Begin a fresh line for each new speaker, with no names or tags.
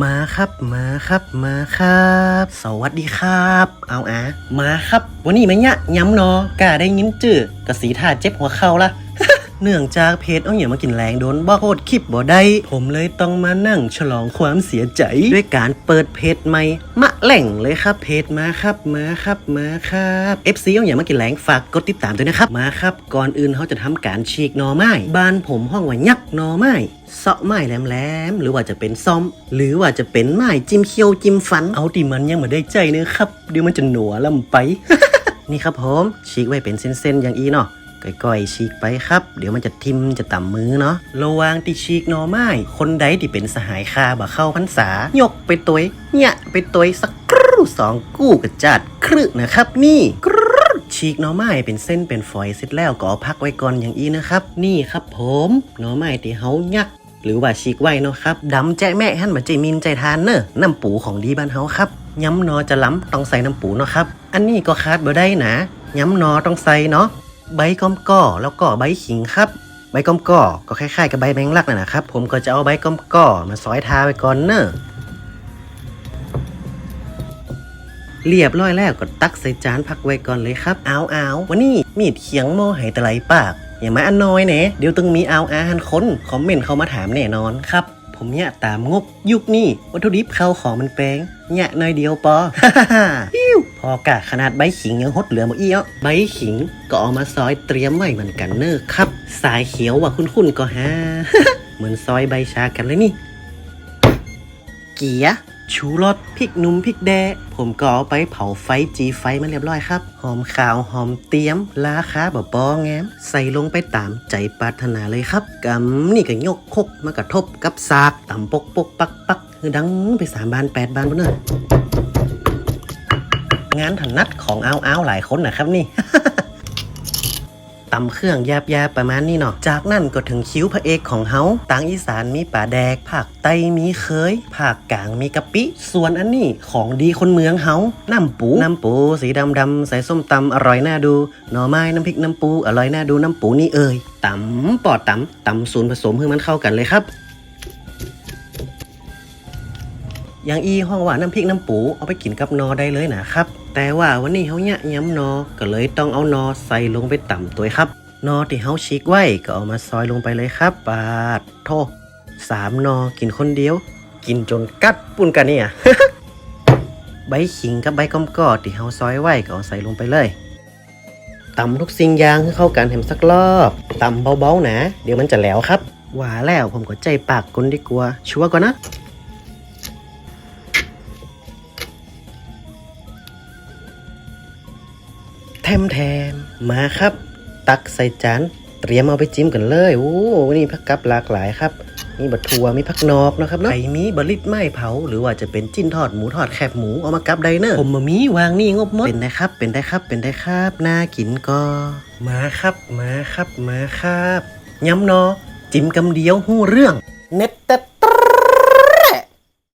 มาครับ มาครับ มาครับ สวัสดีครับ เอาอะมาครับ วันนี้มเนี่ยย้ำเนาะกาได้ยินจื้อกะสีท่าเจ็บหัวเข่าละ เนื่องจากเพจเอาอย่างมากินแรงโดนบอโคตรคลิปบ่ได้ผมเลยต้องมานั่งฉลองความเสียใจ ด้วยการเปิดเพจใหม่มะแหล่งเลยครับเพจมาครับมาครับมาครับ FC เอาอย่างมากินแรงฝากกดติดตามด้วยนะครับมาครับ ก่อนอื่นเขาจะทำการฉีกหนอไม้บ้านผมห้องว่ายักหนอไม้เสาะไม้แหลมๆหรือว่าจะเป็นซ่อม หรือว่าจะเป็นไม้จิ้มเคี้ยวจิ้มฟัน เอาที่มันยังม่ได้ใจเนื้อะครับเดี๋ยวมันจะหนัวลำไป นี่ครับผมฉีกไว้เป็นเส้นๆอย่างอีเนาะ ก่อยๆฉีกไปครับ เดี๋ยวมันจะทิมจะต่ำมือเนาะระวังติฉีกหนอไม้ คนใดที่เป็นสหายคาบ่เข้าพรรษายกไปตัวเนี่ยไปตัวสักกรูสองกู้กระจัดครึนะครับ นี่กรูฉีกหน่อไม้เป็นเส้นเป็นฝอยเสร็จแล้วก็เอพักไว้ก่อนอย่างอีนะครับ นี่ครับผมหน่อไม้ที่เฮายักหรือว่าฉีกไว้เนาะครับดำใจแม่ฮั่นมาใจมินใจทานเนอะน้ำปูของดีบ้านเฮาครับย้ำนอจะล้ำต้องใส่น้ำปูเนาะครับ อันนี้ก็คาดบ่ได้นะย้ำนอต้องใส่เนาะ ใบกอมก่อแล้วก็ใบขิงครับ ใบกอมก่อก็คล้ายๆกับใบแมงลักนั่นนะครับ ผมก็จะเอาใบกอมก่อมาซอยทาไว้ก่อนเนอะเรียบร้อยแล้วก็ตักใส่จานพักไว้ก่อนเลยครับเอาเอาวันนี้มีดเขียงโมไหตะไลปาก อย่ามาอันน้อยเนะเดี๋ยวต้องมีเอาวอาหันคนคอมเมนต์เข้ามาถามแน่นอนครับ ผมเนี่ยตามงบยุคนี้วัตถุดิบเข้าของมันแปลงเนี่ยน้อยเดียวปอฮิว พอกะขนาดใบขิงยังหดเหลือหมดอีเอ้าใบขิงก็เอามาซอยเตรียมไว้เหมือนกันเนอะครับ สายเขียวว่าคุ้นๆก็ฮะเหมือนซอยใบชากันเลยนี่ เกียชูรสพริกหนุ่มพริกแดงผมก็เอาไปเผาไฟจีไฟมาเรียบร้อยครับ หอมขาวหอมเตียม ราคาบ่อแงม ใส่ลงไปตามใจปรารถนาเลยครับกำนี่ก็ยกคกมากระทบกับซากต่ำปกปกปักปักคือดังไปสามบานแปดบานบนเนอะ งานถนัดของเอาเอาหลายคนนะครับนี่ตำเครื่องยาบยาประมาณนี้เนาะ จากนั้นก็ถึงคิ้วพระเอกของเฮาต่างอีสานมีป่าแดกภาคใต้มีเคยภาคกลางมีกะปิ ส่วนอันนี้ของดีคนเมืองเฮาน้ำปู น้ำปูสีดำดำใส่ส้มตำอร่อยน่าดู หน่อไม้น้ำพริกน้ำปูอร่อยน่าดูน้ำปูนี่เอ่ยตำปอดตำตำส่วนผสมให้มันเข้ากันเลยครับ อย่างอีห้องว่าน้ำพริกน้ำปูเอาไปกินกับนอได้เลยนะครับ แต่ว่าวันนี้เขาเนี่ยย้ำนอก็เลยต้องเอานอใส่ลงไปต่ำตัวครับ นอที่เขาชิกไว้ก็เอามาซอยลงไปเลยครับปาดโทสามนอกินคนเดียว กินจนกัดปุ่นกันเนี่ยใบขิงกับใบกอมกอดที่เขาซอยไว้ก็เอาใส่ลงไปเลยตำทุกสิ่งอย่างให้เข้ากันแถมสักรอบตำเบาๆนะ เดี๋ยวมันจะแล้วครับ ว่าแล้วผมก็ใจปากคนดีกว่าชัวร์ก่อนนะ แทมแทมมาครับ ตักใส่จานเตรียมเอาไปจิ้มกันเลยโอ้นี่ผักกับหลากหลายครับมีบัถั่วมีผักนอกนะครับเนาะไข่มีบะลิดไม้เผา หรือว่าจะเป็นจิ้นทอดหมูทอดแคบหมูเอามากับไดเนอร์ผมมามีวางนี่งบหมดเป็นได้ครับ เป็นได้ครับเป็นได้ครับน่ากินก็มาครับมาครับมาครับย้ำเนอจิ้มกำเดียวหู้เรื่อง เน็ตแต่ตร